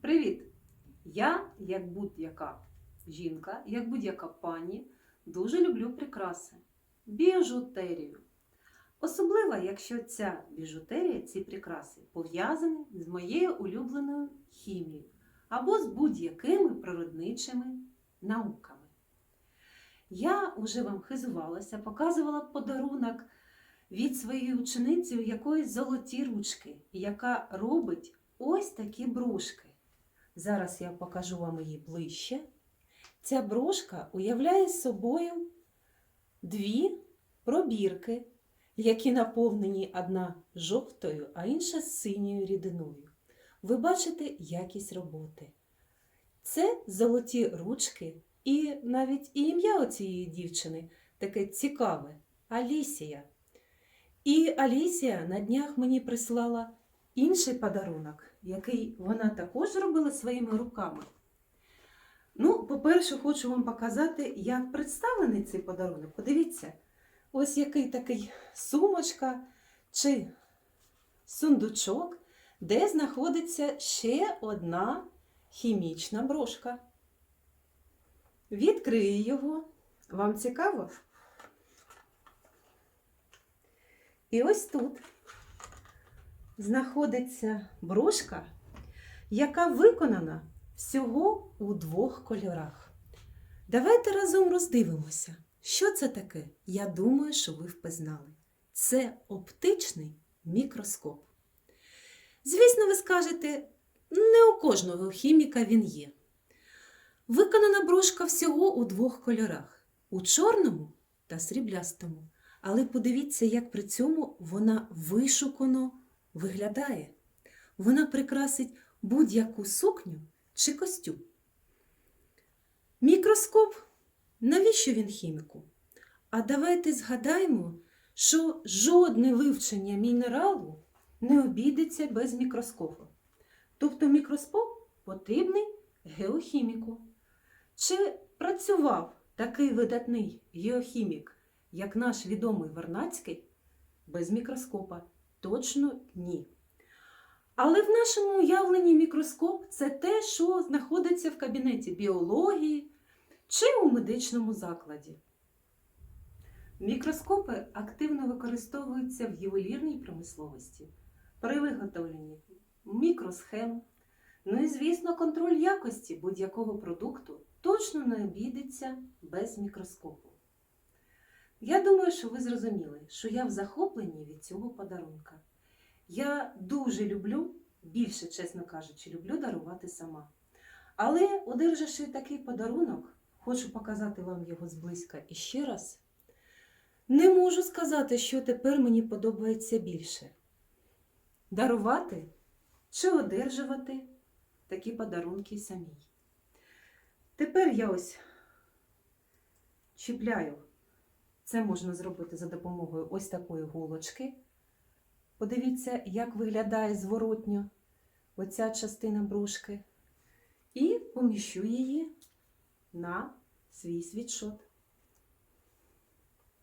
Привіт! Я, як будь-яка жінка, як будь-яка пані, дуже люблю прикраси, біжутерію. Особливо, якщо ця біжутерія, ці прикраси пов'язані з моєю улюбленою хімією або з будь-якими природничими науками. Я вже вам хизувалася, показувала подарунок від своєї учениці, у якої золоті ручки, яка робить ось такі брошки. Зараз я покажу вам її ближче. Ця брошка уявляє собою дві пробірки, які наповнені одна жовтою, а інша синьою рідиною. Ви бачите якість роботи. Це золоті ручки, і навіть і ім'я цієї дівчини таке цікаве Алісія. І Алісія на днях мені прислала інший подарунок, який вона також робила своїми руками. Ну, по-перше, хочу вам показати, як представлений цей подарунок. Подивіться, ось який такий сумочка чи сундучок, де знаходиться ще одна хімічна брошка. Відкрию його. Вам цікаво? І ось тут знаходиться брошка, яка виконана всього у двох кольорах. Давайте разом роздивимося, що це таке. Я думаю, що ви впізнали. Це оптичний мікроскоп. Звісно, ви скажете, не у кожного хіміка він є. Виконана брошка всього у двох кольорах у чорному та сріблястому. Але подивіться, як при цьому вона вишукано виглядає. Вона прикрасить будь-яку сукню чи костюм. Мікроскоп. Навіщо він хіміку? А давайте згадаємо, що жодне вивчення мінералу не обійдеться без мікроскопу. Тобто мікроскоп потрібний геохіміку. Чи працював такий видатний геохімік, як наш відомий Вернацький, без мікроскопа? Точно ні. Але в нашому уявленні мікроскоп це те, що знаходиться в кабінеті біології чи у медичному закладі. Мікроскопи активно використовуються в ювелірній промисловості при виготовленні мікросхем. Ну і, звісно, контроль якості будь-якого продукту точно не обійдеться без мікроскопу. Я думаю, що ви зрозуміли, що я в захопленні від цього подарунка. Я дуже люблю, більше, чесно кажучи, люблю дарувати сама. Але, одержавши такий подарунок, хочу показати вам його зблизька і ще раз. Не можу сказати, що тепер мені подобається більше: дарувати чи одержувати такі подарунки самій. Тепер я ось чіпляю. Це можна зробити за допомогою ось такої голочки. Подивіться, як виглядає зворотньо оця частина брушки. І поміщу її на свій світшот.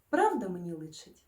Правда мені личить?